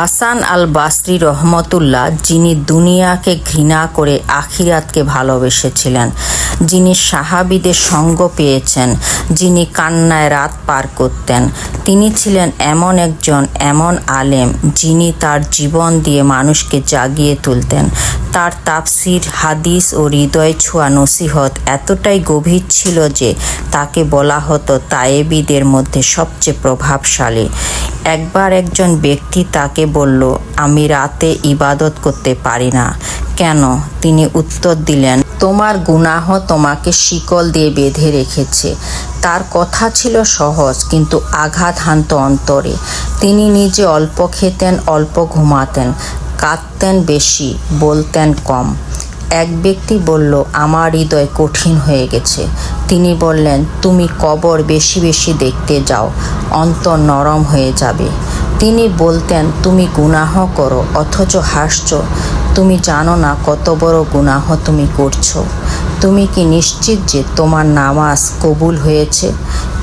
হাসান আল বাসরি রহমতুল্লাহ যিনি দুনিয়াকে ঘৃণা করে আখিরাতকে ভালোবেসেছিলেন। যিনি সাহাবিদের সঙ্গ পেয়েছেন, যিনি কান্নায় রাত পার করতেন। তিনি ছিলেন এমন একজন, এমন আলেম, যিনি তার জীবন দিয়ে মানুষকে জাগিয়ে তুলতেন। তার তাফসির, হাদিস ও হৃদয় ছোঁয়া নসিহত এতটাই গভীর ছিল যে তাকে বলা হতো তায়েবিদের মধ্যে সবচেয়ে প্রভাবশালী। একবার একজন ব্যক্তি তাকে বলল, আমি রাতে ইবাদত করতে পারি না। কেন? তিনি উত্তর দিলেন, তোমার গুনাহ তোমাকে শিকল দিয়ে বেঁধে রেখেছে। তার কথা ছিল সহজ, কিন্তু আঘাত হানত অন্তরে। তিনি নিজে অল্প খেতেন, অল্প ঘুমাতেন, কাঁদতেন বেশি, বলতেন কম। এক ব্যক্তি বলল, আমার হৃদয় কঠিন হয়ে গেছে। তিনি বললেন, তুমি কবর বেশি বেশি দেখতে যাও, অন্তর নরম হয়ে যাবে। তিনি বলতেন, তুমি গুনাহ করো, অথচ হাসছ। তুমি জানো না কত বড় গুনাহ তুমি করছ। তুমি কি নিশ্চিত যে তোমার নামাজ কবুল হয়েছে?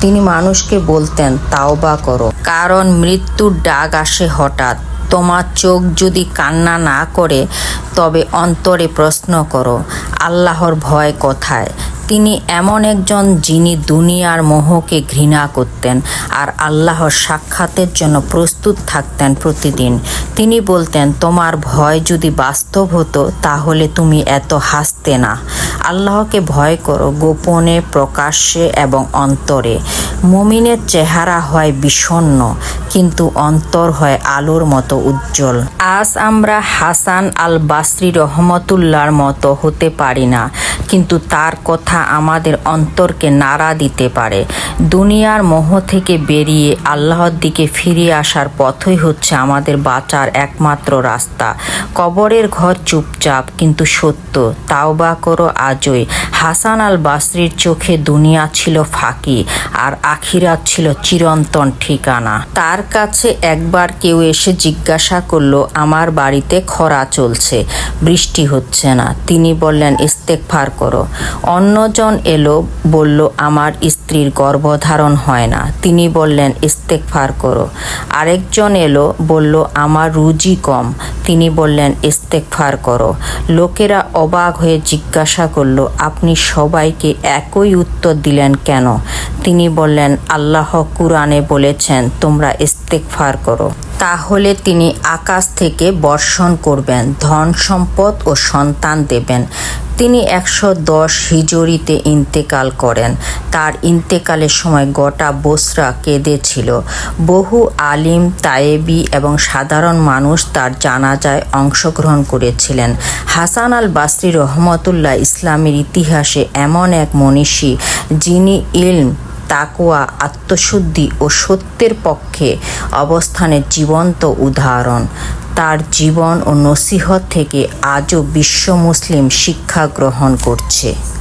তিনি মানুষকে বলতেন তাও বা করো। কারণ মৃত্যুর ডাক আসে হঠাৎ। তোমার চোখ যদি কান্না না করে, তবে অন্তরে প্রশ্ন করো, আল্লাহর ভয় কোথায়? তিনি এমন একজন যিনি দুনিয়ার মোহকে ঘৃণা করতেন আর আল্লাহর সাক্ষাতের জন্য প্রস্তুত থাকতেন প্রতিদিন। তিনি বলতেন, তোমার ভয় যদি বাস্তব হতো, তাহলে তুমি এত হাসতে না। আল্লাহকে ভয় করো গোপনে, প্রকাশ্যে এবং অন্তরে। মুমিনের চেহারা হয় বিষণ্ণ, কিন্তু অন্তর হয় আলোর মতো উজ্জ্বল। আজ আমরা হাসান আল বাসরি রহমতুল্লার মতো হতে পারি না, কিন্তু তার কথা আমাদের অন্তরকে নাড়া দিতে পারে। দুনিয়ার মোহ থেকে বেরিয়ে আল্লাহর দিকে ফিরে আসার পথই হচ্ছে আমাদের বাঁচার একমাত্র রাস্তা। কবরের ঘর চুপচাপ, কিন্তু সত্য, তাওবা করো আজই। হাসান আল বাসরির চোখে দুনিয়া ছিল ফাঁকি, আর আখিরাত ছিল চিরন্তন ঠিকানা। তার কাছে একবার কেউ এসে জিজ্ঞাসা করল, আমার বাড়িতে খরা চলছে, বৃষ্টি হচ্ছে না? তিনি বললেন ইস্তেকফার করো। অন্যজন এলো বলল আমার স্ত্রীর গর্ভধারণ হয় না। তিনি বললেন ইস্তেকফার করো। আরেকজন এলো, বলল, আমার রুজি কম। তিনি বললেন ইস্তেকফার করো। লোকেরা অবাক হয়ে জিজ্ঞাসা করল, আপনি সবাইকে একই উত্তর দিলেন কেন? তিনি বললেন, আল্লাহ কুরআনে বলেছেন, তোমরা ইস্তেকফার করো। তাহলে তিনি আকাশ থেকে বর্ষণ করবেন, ধন সম্পদ ও সন্তান দেবেন। তিনি একশো দশ হিজড়িতে ইন্তেকাল করেন। তার ইন্তেকালের সময় গোটা বসরা কেঁদেছিল বহু আলিম, তায়েবি এবং সাধারণ মানুষ তার জানাজায় অংশগ্রহণ করেছিলেন। হাসান আল বাসরি রহমতুল্লাহ ইসলামের ইতিহাসে এমন এক মনীষী যিনি ইলম তাকুয়া আত্মশুদ্ধি ও সত্যের পক্ষে অবস্থানের জীবন্ত উদাহরণ। তার জীবন ও নসিহত থেকে আজও বিশ্ব মুসলিম শিক্ষা গ্রহণ করছে।